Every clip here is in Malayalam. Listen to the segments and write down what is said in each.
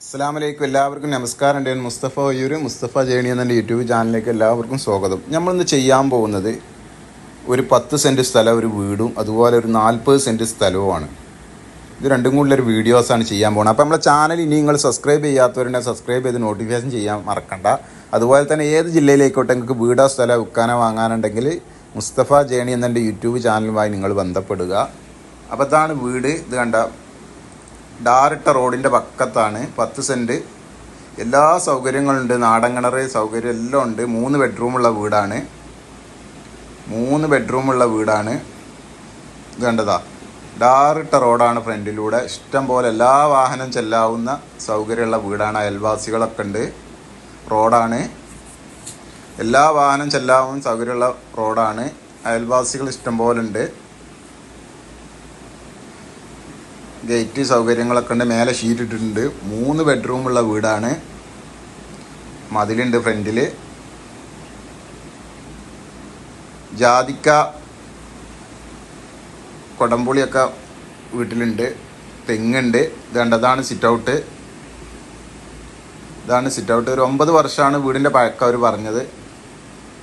അസ്സാമലൈക്കും എല്ലാവർക്കും നമസ്കാരം. ഞാൻ മുസ്തഫ ഒയ്യൂർ മുസ്തഫ ജേണി എന്ന യൂട്യൂബ് ചാനലിലേക്ക് എല്ലാവർക്കും സ്വാഗതം. നമ്മളിന്ന് ചെയ്യാൻ പോകുന്നത് ഒരു പത്ത് സെന്റ് സ്ഥലം ഒരു വീടും അതുപോലെ ഒരു നാൽപ്പത് സെന്റ് സ്ഥലവുമാണ്. ഇത് രണ്ടും കൂടുതലൊരു വീഡിയോസാണ് ചെയ്യാൻ പോകുന്നത്. അപ്പോൾ നമ്മളെ ചാനൽ ഇനി നിങ്ങൾ സബ്സ്ക്രൈബ് ചെയ്യാത്തവരുണ്ടെങ്കിൽ സബ്സ്ക്രൈബ് ചെയ്ത് നോട്ടിഫിക്കേഷൻ ചെയ്യാൻ മറക്കണ്ട. അതുപോലെ തന്നെ ഏത് ജില്ലയിലേക്കോട്ടെ നിങ്ങൾക്ക് വീടോ സ്ഥലം വിൽക്കാനോ വാങ്ങാനുണ്ടെങ്കിൽ മുസ്തഫ ജേണി എന്നെ യൂട്യൂബ് ചാനലുമായി നിങ്ങൾ ബന്ധപ്പെടുക. അപ്പോൾ ഇതാണ് വീട്. ഇത് കണ്ട ഡാറിട്ട റോഡിന്റെ പക്കത്താണ്. പത്ത് സെന്റ് എല്ലാ സൗകര്യങ്ങളുണ്ട്. നാടൻ കിണറ് സൗകര്യം എല്ലാം ഉണ്ട്. മൂന്ന് ബെഡ്റൂമുള്ള വീടാണ്. മൂന്ന് ബെഡ്റൂമുള്ള വീടാണ്. ഇത് കണ്ടതാ. ഡാറിട്ട റോഡാണ് ഫ്രണ്ടിലൂടെ. ഇഷ്ടം പോലെ എല്ലാ വാഹനം ചെല്ലാവുന്ന സൗകര്യമുള്ള വീടാണ്. അയൽവാസികളൊക്കെ ഉണ്ട്. റോഡാണ്. എല്ലാ വാഹനം ചെല്ലാവുന്ന സൗകര്യമുള്ള റോഡാണ്. അയൽവാസികൾ ഇഷ്ടം പോലെ ഉണ്ട്. ഗേറ്റ് സൗകര്യങ്ങളൊക്കെ ഉണ്ട്. മേലെ ഷീറ്റ് ഇട്ടിട്ടുണ്ട്. മൂന്ന് ബെഡ്റൂമുള്ള വീടാണ്. മതിലുണ്ട് ഫ്രണ്ടിൽ ജാതിക്ക കൊടംപുളിയൊക്കെ വീട്ടിലുണ്ട്. തെങ്ങുണ്ട്. ഇത് കണ്ടതാണ് സിറ്റ് ഔട്ട് ഇതാണ് സിറ്റ് ഔട്ട് ഒരു ഒമ്പത് വർഷമാണ് വീടിന്റെ പഴക്കം അവർ പറഞ്ഞത്.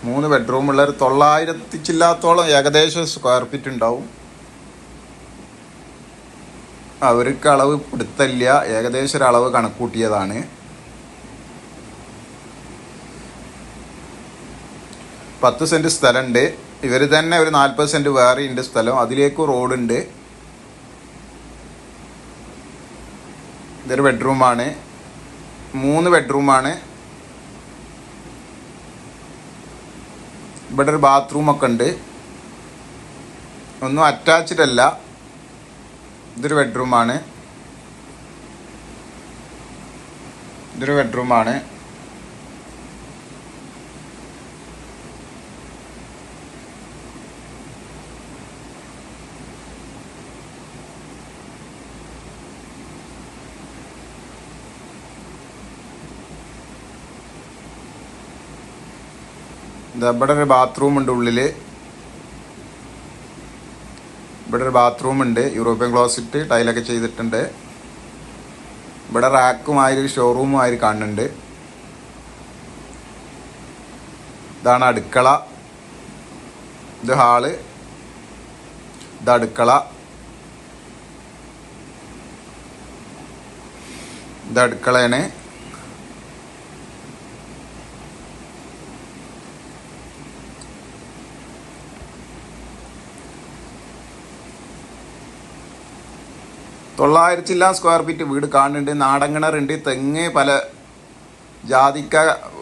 മൂന്ന് ബെഡ്റൂമുള്ള ഒരു തൊള്ളായിരത്തി ചില്ലാത്തോളം ഏകദേശം സ്ക്വയർ ഫീറ്റ് ഉണ്ടാവും. അവർക്ക് അളവ് പിടുത്തല്ല ഏകദേശം ഒരു അളവ് കണക്കൂട്ടിയതാണ്. പത്ത് സെന്റ് സ്ഥലമുണ്ട് ഇവർ തന്നെ ഒരു നാൽപ്പത് സെന്റ് വേറെ ഉണ്ട് സ്ഥലം. അതിലേക്ക് റോഡുണ്ട്. ഇതൊരു ബെഡ്റൂമാണ്. മൂന്ന് ബെഡ്റൂമാണ്. ഇവിടെ ഒരു ബാത്റൂമൊക്കെ ഉണ്ട്. ഒന്നും അറ്റാച്ച്ഡ് അല്ല. ഇതൊരു ബെഡ്റൂമാണ് ഇതൊരു ബെഡ്റൂമാണ് ഇവിടെ ഒരു ബാത്റൂം ഉണ്ട് ഉള്ളിൽ. ഇവിടെ ഒരു ബാത്റൂം ഉണ്ട് യൂറോപ്യൻ ക്ലോസറ്റ് ടൈലൊക്കെ ചെയ്തിട്ടുണ്ട്. ഇവിടെ റാക്കുമായി ഒരു ഷോറൂമുമായി കാണുന്നുണ്ട് ഇതാണ് അടുക്കള. ഇത് ഹാൾ. ഇത് അടുക്കള. ഇത് അടുക്കളയാണ് തൊള്ളായിരത്തി ചില്ലാ സ്ക്വയർ ഫീറ്റ് വീട് കാണുന്നുണ്ട് നാടൻ കിണറുണ്ട് തെങ്ങ് പല ജാതിക്ക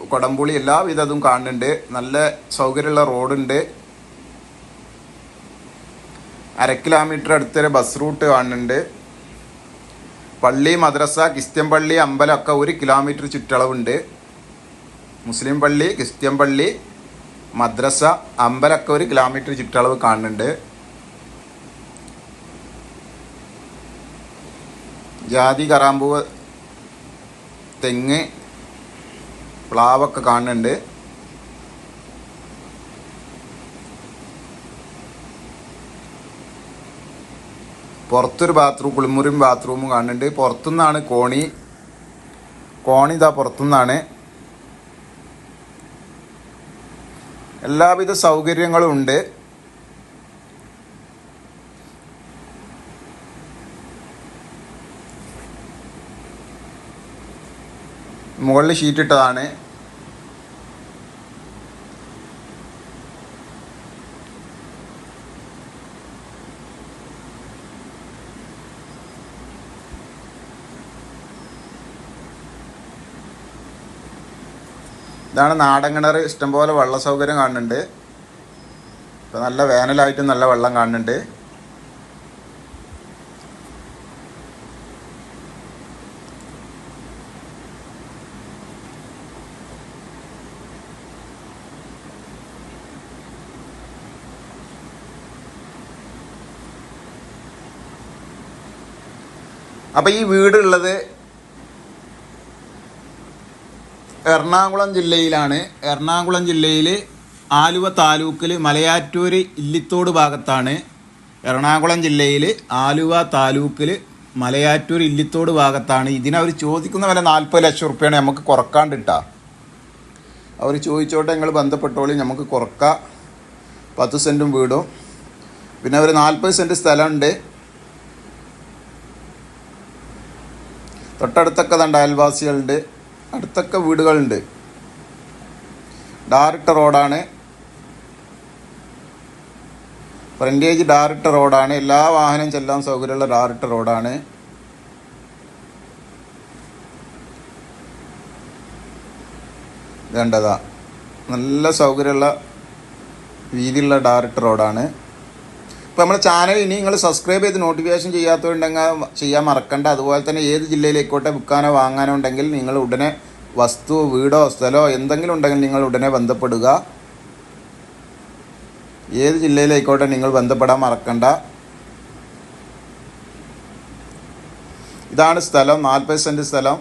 കൊടംപുളി എല്ലാവിധ അതും കാണുന്നുണ്ട്. നല്ല സൗകര്യമുള്ള റോഡുണ്ട്. അര കിലോമീറ്റർ അടുത്തൊരു ബസ് റൂട്ട് കാണുന്നുണ്ട്. പള്ളി മദ്രസ ക്രിസ്ത്യൻ പള്ളി അമ്പലമൊക്കെ ഒരു കിലോമീറ്റർ ചുറ്റളവുണ്ട്. മുസ്ലിം പള്ളി ക്രിസ്ത്യൻ പള്ളി മദ്രസ അമ്പലമൊക്കെ ഒരു കിലോമീറ്റർ ചുറ്റളവ് കാണുന്നുണ്ട്. ജാതി കറാമ്പൂവ് തെങ്ങ് പ്ലാവൊക്കെ കാണുന്നുണ്ട്. പുറത്തൊരു ബാത്റൂം കുളിമുറിയും ബാത്റൂമും കാണുന്നുണ്ട്. പുറത്തുനിന്നാണ് കോണി. കോണി ഇതാ പുറത്തുനിന്നാണ്. എല്ലാവിധ സൗകര്യങ്ങളും ഉണ്ട്. മുകളിൽ ഷീറ്റ് ഇട്ടതാണ്. ഇതാണ് നാടൻ കിണർ. ഇഷ്ടംപോലെ വെള്ള സൗകര്യം കാണുന്നുണ്ട്. ഇപ്പം നല്ല വേനലായിട്ടും നല്ല വെള്ളം കാണുന്നുണ്ട്. അപ്പം ഈ വീടുള്ളത് എറണാകുളം ജില്ലയിലാണ്. എറണാകുളം ജില്ലയിൽ ആലുവ താലൂക്കിൽ മലയാറ്റൂർ ഇല്ലിത്തോട് ഭാഗത്താണ്. എറണാകുളം ജില്ലയിൽ ആലുവ താലൂക്കിൽ മലയാറ്റൂർ ഇല്ലിത്തോട് ഭാഗത്താണ്. ഇതിനവർ ചോദിക്കുന്ന വില നാൽപ്പത് ലക്ഷം റുപ്യാണ് നമുക്ക് കുറക്കാണ്ട് അവർ ചോദിച്ചോട്ടെ ഞങ്ങൾ ബന്ധപ്പെട്ടോളി നമുക്ക് കുറക്കാം. പത്ത് സെന്റും വീടും. പിന്നെ അവർ നാൽപ്പത് സെന്റ് സ്ഥലമുണ്ട് തൊട്ടടുത്തൊക്കെ തണ്ട അയൽവാസികളുണ്ട്. അടുത്തൊക്കെ വീടുകളുണ്ട്. ഡയറക്റ്റ് റോഡാണ്. ഫ്രണ്ടേജ് ഡയറക്റ്റ് റോഡാണ്. എല്ലാ വാഹനം ചെല്ലാൻ സൗകര്യമുള്ള ഡയറക്റ്റ് റോഡാണ്. വേണ്ടതാ നല്ല സൗകര്യമുള്ള വീതിയുള്ള ഡയറക്റ്റ് റോഡാണ്. ഇപ്പോൾ നമ്മുടെ ചാനൽ ഇനി നിങ്ങൾ സബ്സ്ക്രൈബ് ചെയ്ത് നോട്ടിഫിക്കേഷൻ ചെയ്യാത്തതുണ്ടെങ്കിൽ ചെയ്യാൻ മറക്കണ്ട. അതുപോലെ തന്നെ ഏത് ജില്ലയിലേക്കോട്ടെ വിൽക്കാനോ വാങ്ങാനോ ഉണ്ടെങ്കിൽ നിങ്ങൾ ഉടനെ വസ്തു വീടോ സ്ഥലമോ എന്തെങ്കിലും ഉണ്ടെങ്കിൽ നിങ്ങൾ ഉടനെ ബന്ധപ്പെടുക. ഏത് ജില്ലയിലേക്കോട്ടെ നിങ്ങൾ ബന്ധപ്പെടാൻ മറക്കണ്ട. ഇതാണ് സ്ഥലം നാൽപ്പത് സെന്റ് സ്ഥലം.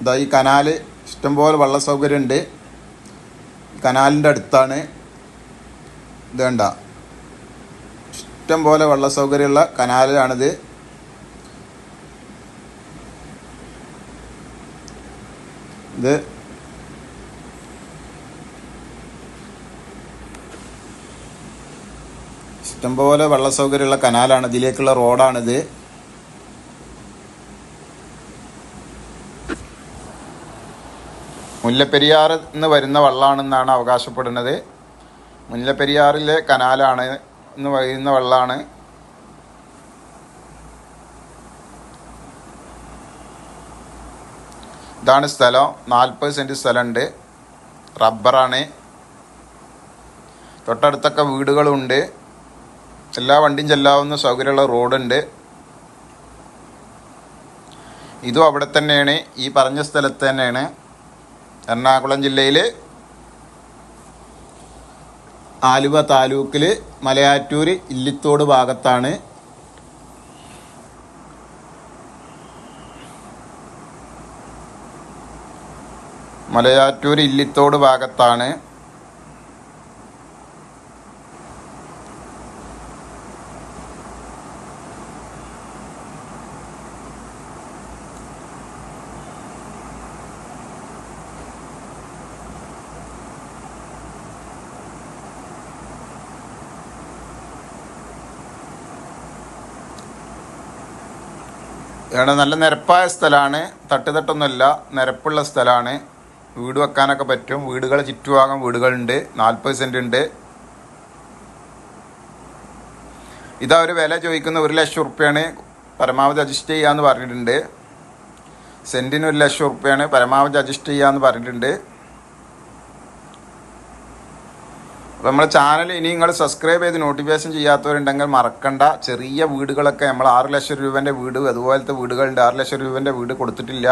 ഇതാ ഈ കനാൽ ഇഷ്ടംപോലെ വെള്ള സൗകര്യമുണ്ട്. കനാലിന്റെ അടുത്താണ്. ഇത് വേണ്ട ഇഷ്ടം പോലെ വെള്ള സൗകര്യമുള്ള കനാലിലാണിത്. ഇത് ഇഷ്ടംപോലെ വെള്ള സൗകര്യമുള്ള കനാലാണ്. ഇതിലേക്കുള്ള റോഡാണിത്. മുല്ലപ്പെരിയാറിൽ നിന്ന് വരുന്ന വെള്ളമാണെന്നാണ് അവകാശപ്പെടുന്നത്. മുല്ലപ്പെരിയാറിലെ കനാലാണ് ഇന്ന് പറയുന്ന വെള്ളമാണ് ഇതാണ് സ്ഥലം. നാൽപ്പത് സെന്റ് സ്ഥലമുണ്ട് റബ്ബറാണ്. തൊട്ടടുത്തൊക്കെ വീടുകളുണ്ട്. എല്ലാ വണ്ടിയും ചെല്ലാവുന്ന സൗകര്യമുള്ള റോഡുണ്ട്. ഇതും അവിടെ തന്നെയാണ്. ഈ പറഞ്ഞ സ്ഥലത്ത് തന്നെയാണ്. എറണാകുളം ജില്ലയിൽ ആലുവ താലൂക്കിൽ മലയാറ്റൂർ ഇല്ലിത്തോട് ഭാഗത്താണ്. മലയാറ്റൂർ ഇല്ലിത്തോട് ഭാഗത്താണ്. ഇവിടെ നല്ല നിരപ്പായ സ്ഥലമാണ് തട്ടുതട്ടൊന്നുമല്ല നിരപ്പുള്ള സ്ഥലമാണ് വീട് വെക്കാനൊക്കെ പറ്റും. വീടുകൾ ചുറ്റുഭാഗം വീടുകളുണ്ട്. നാൽപ്പത് സെന്റ് ഉണ്ട്. ഇതാ ഒരു വില ചോദിക്കുന്ന ഒരു ലക്ഷം ഉറുപ്പ്യാണ് പരമാവധി അഡ്ജസ്റ്റ് ചെയ്യാമെന്ന് പറഞ്ഞിട്ടുണ്ട്. സെന്റിന് ഒരു ലക്ഷം ഉറുപ്പ്യാണ് പരമാവധി അഡ്ജസ്റ്റ് ചെയ്യാമെന്ന് പറഞ്ഞിട്ടുണ്ട്. അപ്പോൾ നമ്മുടെ ചാനൽ ഇനി നിങ്ങൾ സബ്സ്ക്രൈബ് ചെയ്ത് നോട്ടിഫിക്കേഷൻ ചെയ്യാത്തവരുണ്ടെങ്കിൽ മറക്കണ്ട. ചെറിയ വീടുകളൊക്കെ നമ്മൾ ആറ് ലക്ഷം രൂപേന്റെ വീട് അതുപോലത്തെ വീടുകളുണ്ട്. ആറ് ലക്ഷം രൂപേന്റെ വീട് കൊടുത്തിട്ടില്ല.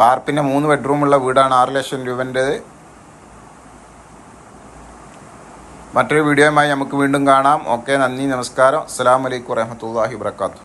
ബാർപ്പിന്റെ മൂന്ന് ബെഡ്റൂമുള്ള വീടാണ് ആറ് ലക്ഷം രൂപേന്റെത്. മറ്റൊരു വീഡിയോയുമായി നമുക്ക് വീണ്ടും കാണാം. ഓക്കെ നന്ദി നമസ്കാരം. അസ്സാം വലൈക്കും വരഹമത്തല്ലാഹി വാത്തു